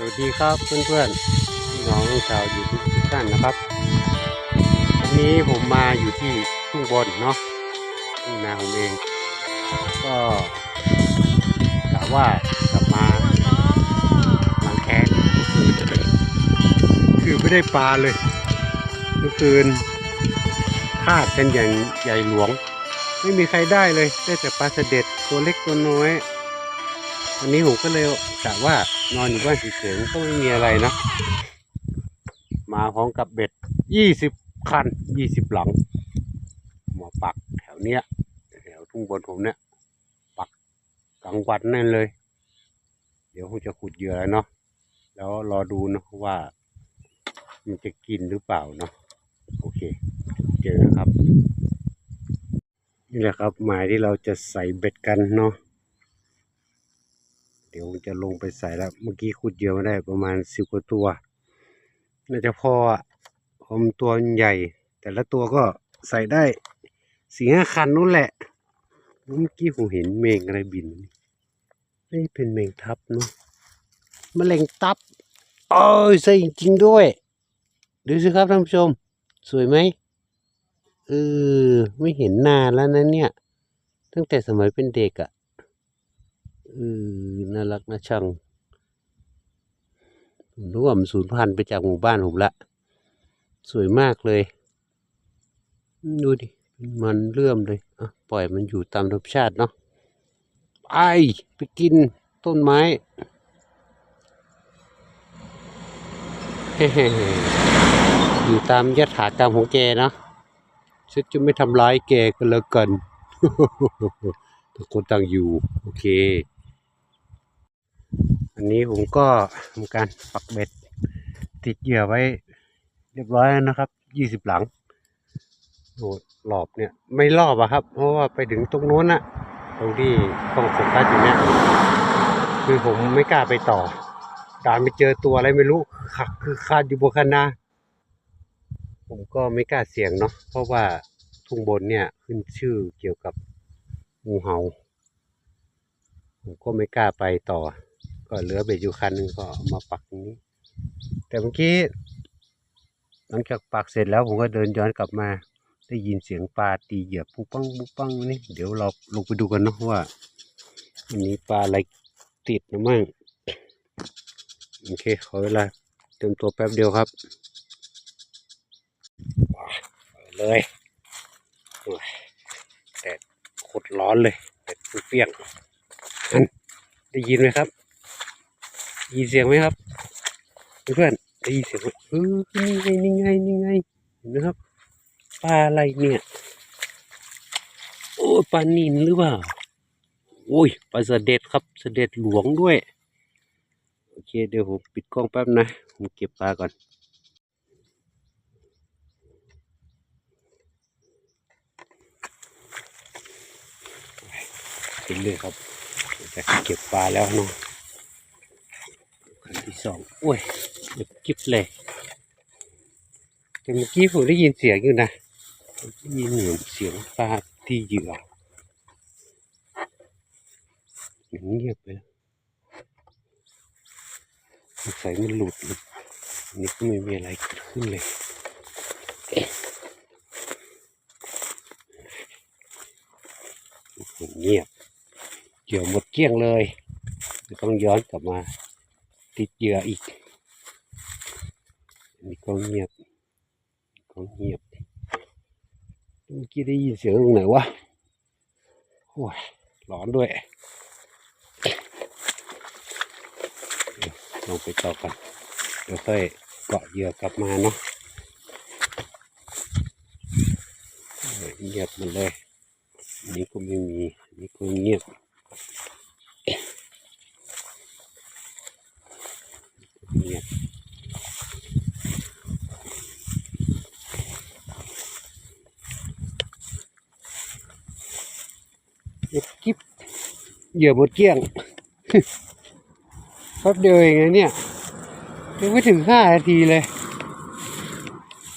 สวัสดีครับเพื่อนๆพี่น้องชาวยูทูบทุกท่านนะครับวันนี้ผมมาอยู่ที่ทุ่งบนเนาะทุ่งนาผมเอง ก็กะว่ากลับมาล้างแคนคือไม่ได้ปลาเลยเมื่อคืนพลาดกันอย่างใหญ่หลวง ไม่มีใครได้เลยได้แต่ปลาเสด็จตัวเล็กตัวน้อยวันนี้ผมก็เลยกะว่า นอนอยู่บ้านเฉยๆก็ไม่มีอะไรนะมาพร้อมกับเบ็ดยี่สิบคันยี่สิบหลังหมอปักแถวเนี้ยแถวทุ่งบนผมเนี่ย ปักกลางวันนั่นเลย เดี๋ยวผมจะขุดเหยื่อเนาะแล้วรอดูนะว่า มันจะกินหรือเปล่าเนาะโอเค เจอครับ นี่แหละครับหมายที่เราจะใส่เบ็ดกันเนาะ ดี๋ยวจะลงไปใส่แล้ว เมื่อกี้ขุดเหยื่อมาได้ประมาณสิบกว่าตัว น่าจะพออะผมตัวใหญ่ แต่ละตัวก็ใส่ได้สี่ห้าคันนู้นแหละ เมื่อกี้ผมเห็นเมงอะไรบินนี่เป็นเมงทับเนาะมะเร็งตับโอ้ยใส่จริงด้วย ดูสิครับท่านผู้ชม สวยไหมเออไม่เห็นนานแล้วนะเนี่ย ตั้งแต่สมัยเป็นเด็กอะ่ะ เออน่ารักนะช่างผมรู้ว่ามันสูญพันธุ์ไปจากหมู่บ้านผมละสวยมากเลย ดูดิ มันเลื่อมเลยอะปล่อยมันอยู่ตามธรรมชาติเนาะไปไปกินต้นไม้เฮ้อยู่ตามยถากรรมของแกเนาะฉันจะไม่ทำร้ายแกก็แล้วกันทุกคนต่างอยู่ โอเค อันนี้ผมก็ทำการปักเบ็ด ติดเหยื่อไว้ เรียบร้อยแล้วนะครับ ยี่สิบหลังโอ้หลอบเนี่ย ไม่รอบอะครับ เพราะว่าไปถึงตรงโน้นอะตรงที่กล้องโฟกัสอยู่เนี่ยคือผมไม่กล้าไปต่อการไปเจอตัวอะไรไม่รู้ขักคือคาดอยู่บนคันนาผมก็ไม่กล้าเสี่ยงเนาะเพราะว่าทุ่งบนเนี่ยขึ้นชื่อเกี่ยวกับงูเห่า ผมก็ไม่กล้าไปต่อ ก็เหลือเบ็ดอยู่คันหนึ่งก็มาปักตรงนี้ แต่เมื่อกี้หลังจากปักเสร็จแล้วผมก็เดินย้อนกลับมา ได้ยินเสียงปลาตีเหยียบปุ๊บปังปุ๊บปังนี่เดี๋ยวเราลงไปดูกันเนาะว่าวันนี้ปลาอะไรติดนะมั่งโอเคขอเวลาเตรียมตัวแป๊บเดียวครับเลยแต่โคตรร้อนเลยแต่เปรี้ยงๆนั่นได้ยินไหมครับ ยินเสียงไหมครับเพื่อนได้ยินเสียงไหมเออนี่ไงนี่ไงนี่ไงเห็นไหมครับปลาอะไรเนี่ยโอ้ปลานินหรือเปล่าโอ้ยปลาเสด็จครับเสด็จหลวงด้วยโอเคเดี๋ยวผมปิดกล้องแป๊บนะผมเก็บปลาก่อนไปเลยครับจะเก็บปลาแล้วเนาะ องโอ้ยเก็บกิบเลยแต่เมื่อกี้ผมได้ยินเสียงอยู่นะได้ยินเหมือนเสียงปลาที่เหยื่อเงียบไปแล้วสงสัยมันหลุดน,นี่ก็ไม่มีอะไรเกิดขึ้นเลยเงียบเหยื่อหมดเกลี้ยงเลย ต้องย้อนกลับมา ติดเหยื่ออีกอันนี้ก็เงียบก็เงียบเมื่อกี้ได้ยินเสียงตรงไหนวะโอ้ยร้อนด้วยลองไปต่อกันเดี๋ยวค่อยเกาะเหยื่อกลับมาเนาะเงียบหมดเลยอันนี้ก็ไม่มีอันนี้ก็เงียบ เงียบเงียบกิ๊บเหยื่อหมดเกลี้ยงแป๊บเดียวเองนะเนี่ยยังไม่ถึงห้านาทีเลย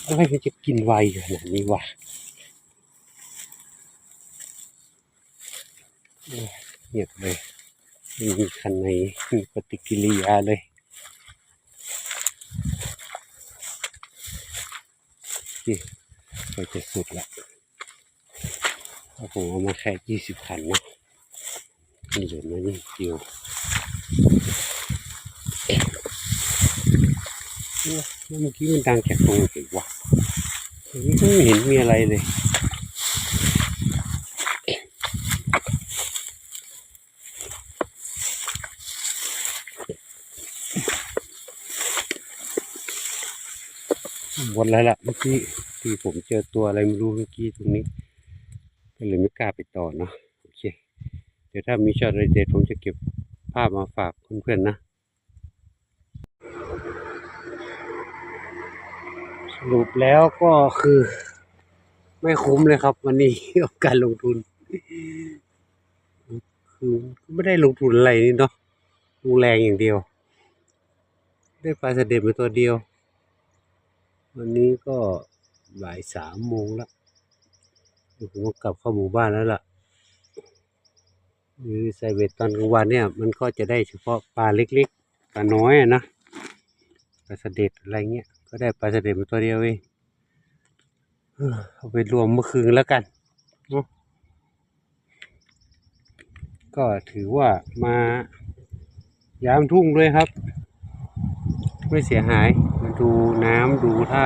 อะไรมันจะกินไวขนาดนี้วะเงียบเลยไม่มีคันไหนมีปฏิกิริยาเลย ที่ก็จะสุดละโอ้โหมาแค่ยี่สิบคันนะนี่เหลือมานี่เดียวเอ๊ะเมื่อกี้มันดังจากตรงไหนวะอันนี้ไม่เห็นมีอะไรเลย แล้วล่ะเมื่อกี้ที่ผมเจอตัวอะไรไม่รู้เมื่อกี้ตรงนี้ ก็เลยไม่กล้าไปต่อเนาะโอเค เดี๋ยวถ้ามีช็อตอะไรเด็ดผมจะเก็บภาพมาฝากเพื่อนๆนะสรุปแล้วก็คือ ไม่คุ้มเลยครับ วันนี้กับการลงทุน คือไม่ได้ลงทุนอะไรนี่เนาะลงแรงอย่างเดียว ได้ปลาเสด็จมาตัวเดียว วันนี้ก็บ่ายสามโมงแล้วผมก็กลับเข้าหมู่บ้านแล้วล่ะหรือใส่เบ็ดตอนกลางวันเนี่ย มันก็จะได้เฉพาะปลาเล็กๆปลาน้อยนะปลาเสด็จอะไรเงี้ยก็ได้ปลาเสด็จมาตัวเดียวเองเอาไปรวมเมื่อคืนแล้วกันเนาะก็ถือว่ามา ยามทุ่งด้วยครับ ไม่เสียหายมาดูน้ำดูท่า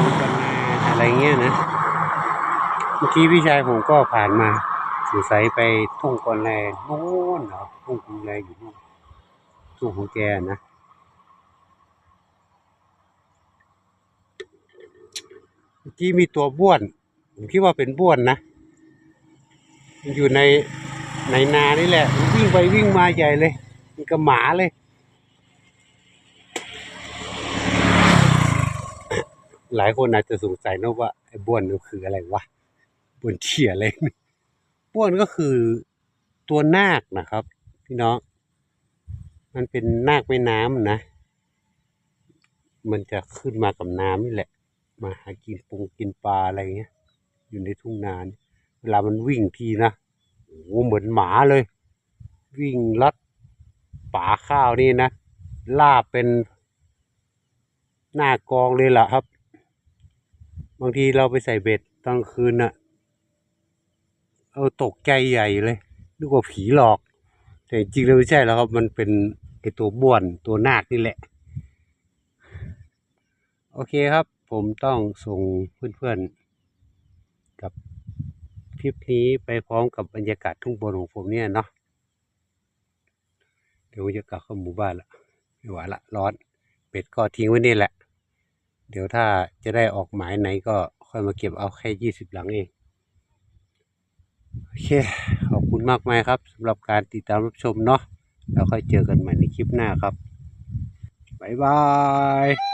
ดูกันนาอะไรเงี้ยนะเมื่อกี้พี่ชายผมก็ผ่านมาสงสัยไปทุ่งกอนแลโน่นเหรอทุ่งกอนแลอยู่นู่นทุ่งของแกนะเมื่อกี้มีตัวบ้วน ผมคิดว่าเป็นบ้วนนะมันอยู่ในในนานี่แหละมันวิ่งไปวิ่งมาใหญ่เลยมันกับหมาเลย หลายคนอาจจะสงสัยนะว่าไอ้บ้วนมันคืออะไรวะบ้วนเชี่ยอะไรบ้วนก็คือตัวนาคนะครับ พี่น้อง มันเป็นนาคแม่น้ำนะ มันจะขึ้นมากับน้ำนี่แหละ มาหากินปงกินปลาอะไรเงี้ย อยู่ในทุ่งนานเวลามันวิ่งทีนะโอ้โหเหมือนหมาเลย วิ่งลัดป่าข้าวนี่นะล่าเป็นหน้ากองเลยล่ะครับ บางทีเราไปใส่เบ็ดตอนคืนน่ะ เอาตกใจใหญ่เลยนึกว่าผีหลอก แต่จริงแล้วไม่ใช่แล้วครับ มันเป็นไอตัวบ้วนตัวนาคนี่แหละ โอเคครับ ผมต้องส่งเพื่อนๆ กับคลิปนี้ไปพร้อมกับบรรยากาศทุ่งบนของผมเนี่ยเนาะเดี๋ยวจะกลับเข้าหมู่บ้านละไม่ไหวละร้อน เป็ดก็ทิ้งไว้นี่แหละ เดี๋ยวถ้าจะได้ออกหมายไหนก็ค่อยมาเก็บเอาแค่ยี่สิบหลังเอง โอเค ขอบคุณมากมายครับสำหรับการติดตามรับชมเนาะแล้วค่อยเจอกันใหม่ในคลิปหน้าครับ บ๊ายบาย